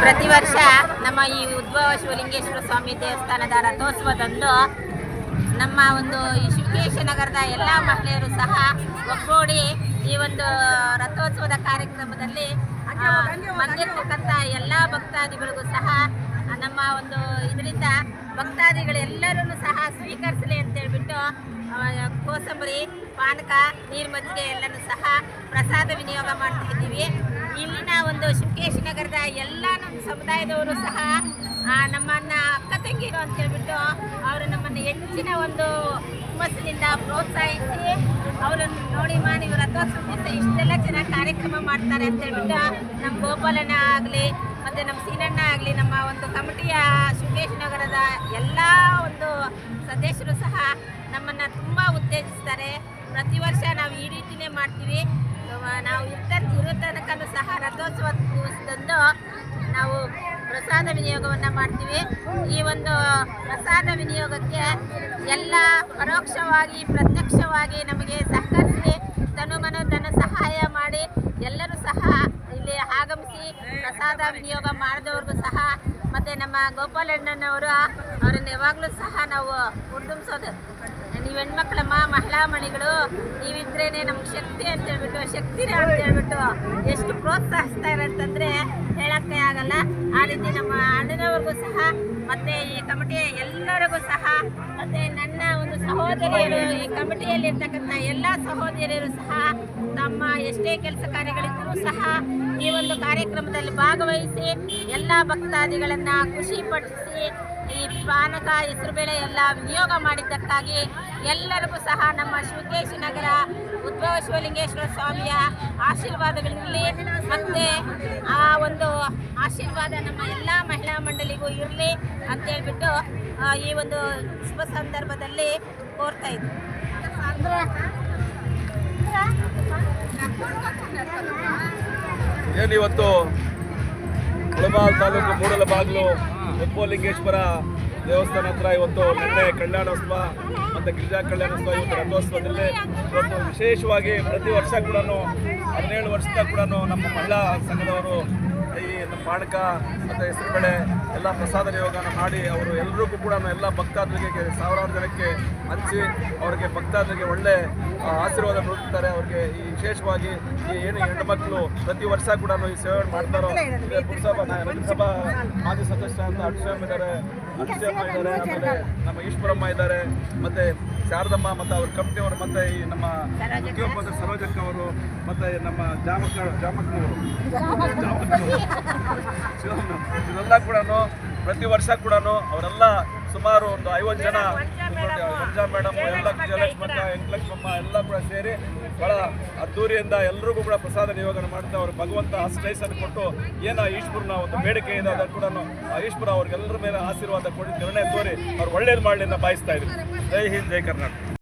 ಪ್ರತಿ ವರ್ಷ ನಮ್ಮ ಈ ಉದ್ಭವ ಶಿವಲಿಂಗೇಶ್ವರ ಸ್ವಾಮಿ ದೇವಸ್ಥಾನದ ರಥೋತ್ಸವದಂದು ನಮ್ಮ ಒಂದು ಈ ಶಿವಕೇಶ ನಗರದ ಎಲ್ಲ ಮಹಿಳೆಯರು ಸಹ ಒಗ್ಗೂಡಿ ಈ ಒಂದು ರಥೋತ್ಸವದ ಕಾರ್ಯಕ್ರಮದಲ್ಲಿ ಬಂದಿರ್ತಕ್ಕಂಥ ಎಲ್ಲ ಭಕ್ತಾದಿಗಳಿಗೂ ಸಹ ನಮ್ಮ ಒಂದು ಇದರಿಂದ ಭಕ್ತಾದಿಗಳೆಲ್ಲರೂ ಸಹ ಸ್ವೀಕರಿಸಲಿ ಅಂತ ಹೇಳ್ಬಿಟ್ಟು ಆ, ಕೋಸಂಬರಿ ಪಾನಕ ನೀರು ಮಜ್ಜಿಗೆ ಎಲ್ಲನೂ ಸಹ ಪ್ರಸಾದ ವಿನಿಯೋಗ ಮಾಡ್ತಾ ಇದ್ದೀವಿ. ಇಲ್ಲಿನ ಒಂದು ಶಿವಕೇಶ ನಗರದ ಎಲ್ಲ ನಮ್ಮ ಸಮುದಾಯದವರು ಸಹ ನಮ್ಮನ್ನ ಅಕ್ಕ ತಂಗಿರು ಅಂತ ಹೇಳ್ಬಿಟ್ಟು ಅವರು ನಮ್ಮನ್ನು ಹೆಚ್ಚಿನ ಒಂದು ಹುಮ್ಮಸ್ಸಿನಿಂದ ಪ್ರೋತ್ಸಾಹಿಸಿ ಅವರನ್ನು ನೋಡಿ ಮಾಡಿ ಇವರ ರಥೋತ್ಸವ ದಿವಸ ಇಷ್ಟೆಲ್ಲ ಚೆನ್ನಾಗಿ ಕಾರ್ಯಕ್ರಮ ಮಾಡ್ತಾರೆ ಅಂತ ಹೇಳ್ಬಿಟ್ಟು ನಮ್ಮ ಗೋಪಾಲನ ಆಗಲಿ ಮತ್ತು ನಮ್ಮ ಸೀನಣ್ಣ ಆಗಲಿ, ನಮ್ಮ ಒಂದು ಕಮಿಟಿಯ ಶಿವಕೇಶ ನಗರದ ಎಲ್ಲ ಒಂದು ಸದಸ್ಯರು ಸಹ ನಮ್ಮನ್ನು ತುಂಬ ಉತ್ತೇಜಿಸ್ತಾರೆ. ಪ್ರತಿ ವರ್ಷ ನಾವು ಈ ರೀತಿಯೇ ಮಾಡ್ತೀವಿ. ನಾವು ಇರ್ತಾರೆ ರಥೋತ್ಸವ ದಿವಸದಂದು ನಾವು ಪ್ರಸಾದ ವಿನಿಯೋಗವನ್ನು ಮಾಡ್ತೀವಿ. ಈ ಒಂದು ಪ್ರಸಾದ ವಿನಿಯೋಗಕ್ಕೆ ಎಲ್ಲ ಪರೋಕ್ಷವಾಗಿ, ಪ್ರತ್ಯಕ್ಷವಾಗಿ ನಮಗೆ ಸಹಕರಿಸಿ, ತನು ಮನು ತನ್ನ ಸಹಾಯ ಮಾಡಿ, ಎಲ್ಲರೂ ಸಹ ಇಲ್ಲಿ ಆಗಮಿಸಿ ಪ್ರಸಾದ ವಿನಿಯೋಗ ಮಾಡಿದವ್ರಿಗೂ ಸಹ, ಮತ್ತು ನಮ್ಮ ಗೋಪಾಲಣ್ಣನವರು, ಅವರನ್ನು ಯಾವಾಗಲೂ ಸಹ ನಾವು ಹುರಿದುಂಬಿಸೋದು ನೀವು ಹೆಣ್ಮಕ್ಳಮ್ಮ ಮಣಿಗಳು ನೀವಿದ್ರೇನೆ ನಮ್ಗೆ ಶಕ್ತಿ ಅಂತ ಹೇಳ್ಬಿಟ್ಟು ಶಕ್ತಿನೇ ಅಂತ ಹೇಳ್ಬಿಟ್ಟು ಎಷ್ಟು ಪ್ರೋತ್ಸಾಹಿಸ್ತಾರೆ ಇರೋಂತಂದ್ರೆ ಹೇಳಕ್ಕೆ ಆಗಲ್ಲ. ಆ ರೀತಿ ನಮ್ಮ ಅಣ್ಣನವ್ರಿಗೂ ಸಹ, ಮತ್ತೆ ಈ ಕಮಿಟಿ ಎಲ್ಲರಿಗೂ ಸಹ, ಮತ್ತೆ ಸಹೋದರಿಯರು, ಈ ಕಮಿಟಿಯಲ್ಲಿ ಇರ್ತಕ್ಕಂಥ ಎಲ್ಲ ಸಹೋದರಿಯರು ಸಹ ತಮ್ಮ ಎಷ್ಟೇ ಕೆಲಸ ಕಾರ್ಯಗಳಿದ್ದರೂ ಸಹ ಈ ಒಂದು ಕಾರ್ಯಕ್ರಮದಲ್ಲಿ ಭಾಗವಹಿಸಿ ಎಲ್ಲ ಭಕ್ತಾದಿಗಳನ್ನು ಖುಷಿಪಡಿಸಿ ಈ ಪಾನಕ, ಹೆಸರುಬೇಳೆ ಎಲ್ಲ ವಿನಿಯೋಗ ಮಾಡಿದ್ದಕ್ಕಾಗಿ ಎಲ್ಲರಿಗೂ ಸಹ ನಮ್ಮ ಶಿವಕೇಶ ನಗರ ಶಿವಲಿಂಗೇಶ್ವರ ಸ್ವಾಮಿಯ ಆಶೀರ್ವಾದಗಳಿರಲಿ. ಮತ್ತು ಆ ಒಂದು ಆಶೀರ್ವಾದ ನಮ್ಮ ಎಲ್ಲ ಮಹಿಳಾ ಮಂಡಳಿಗೂ ಇರಲಿ ಅಂತ ಹೇಳ್ಬಿಟ್ಟು ಆ, ಈ ಒಂದು ಶುಭ ಸಂದರ್ಭದಲ್ಲಿ ಕೋರ್ತಾ ಇದ್ವಿ. ಏನಿವತ್ತು ಮುಳಬಾಲ್ ತಾಲೂಕು ಮೂಡಲಬಾಗಿಲು ಉದ್ಭವಲಿಂಗೇಶ್ವರ ದೇವಸ್ಥಾನ ಹತ್ರ ಇವತ್ತು ನಿನ್ನೆ ಕಲ್ಯಾಣೋತ್ಸವ ಮತ್ತು ಗಿರಿಜಾ ಕಲ್ಯಾಣೋತ್ಸವ ಇವತ್ತು ರಥೋತ್ಸವದಲ್ಲಿ ಇವತ್ತು ವಿಶೇಷವಾಗಿ ಪ್ರತಿ ವರ್ಷ ಕೂಡ ಹದಿನೇಳು ವರ್ಷದ ಕೂಡ ನಮ್ಮ ಮಹಿಳಾ ಸಂಘದವರು ಈ ನಮ್ಮ ಪಾನಕ ಮತ್ತು ಹೆಸರುಬೇಳೆ ಎಲ್ಲ ಪ್ರಸಾದ ನಿಯೋಗನ ಮಾಡಿ ಅವರು ಎಲ್ಲರಿಗೂ ಕೂಡ ಎಲ್ಲ ಭಕ್ತಾದಿಗೆ ಸಾವಿರಾರು ಜನಕ್ಕೆ ಹಂಚಿ ಅವರಿಗೆ ಭಕ್ತಾದಿಗೆ ಒಳ್ಳೆ ಆಶೀರ್ವಾದ ನೀಡುತ್ತಾರೆ ಅವರಿಗೆ ಈ ವಿಶೇಷವಾಗಿ ಈ ಏನು ಹೆಣ್ಣು ಮಕ್ಕಳು ಪ್ರತಿ ವರ್ಷ ಕೂಡ ಈ ಸೇವೆ ಮಾಡ್ತಾರೋ ಪುರಸಭಾ ಮಾಜಿ ಸದಸ್ಯ ಅಂತ ಅಕ್ಷಯಮ್ಮ ಇದ್ದಾರೆ ಇದ್ದಾರೆ ಆಮೇಲೆ ನಮ್ಮ ಈಶ್ವರಮ್ಮ ಇದ್ದಾರೆ ಮತ್ತೆ ಶಾರದಮ್ಮ ಮತ್ತು ಅವ್ರ ಕಂಪ್ನಿಯವರು ಮತ್ತೆ ಈ ನಮ್ಮ ಮುಖ್ಯೋಪಾಧ್ಯಾಯ ಸರೋಜಕ್ಕ ಅವರು ಮತ್ತೆ ನಮ್ಮ ಜಾಮಕ ಜಾಮಕ್ಕನವರು ಇದೆಲ್ಲ ಕೂಡ ಪ್ರತಿ ವರ್ಷ ಕೂಡ ಅವರೆಲ್ಲ ಸುಮಾರು ಒಂದು ಐವತ್ತು ಜನ ರಂಜಾ ಮೇಡಮ್ ಎಲ್ಲ ಜಯಲಕ್ಷ್ಮಕ್ಕ ವೆಂಕಟಲಕ್ಷ್ಮಮ್ಮ ಎಲ್ಲ ಕೂಡ ಸೇರಿ ಬಹಳ ಅದ್ದೂರಿಯಿಂದ ಎಲ್ರಿಗೂ ಕೂಡ ಪ್ರಸಾದ ನಿಯೋಗನ ಮಾಡ್ತಾ ಅವರು ಭಗವಂತ ಆಶ್ರಯಿಸನ್ನು ಕೊಟ್ಟು ಏನು ಈಶ್ವರನ ಒಂದು ಬೇಡಿಕೆ ಇದೆ ಅದನ್ನು ಕೂಡ ಆ ಈಶ್ವರ ಅವ್ರಿಗೆಲ್ಲರ ಮೇಲೆ ಆಶೀರ್ವಾದ ಕೊಡಿ ನಿರ್ಣಯ ತೋರಿ ಅವ್ರು ಒಳ್ಳೇದು ಮಾಡಲಿ ಅಂತ ಬಯಸ್ತಾ ಇದ್ರು ಜೈ ಹಿಂದ್ ಜೈ ಕರ್ನಾಟಕ.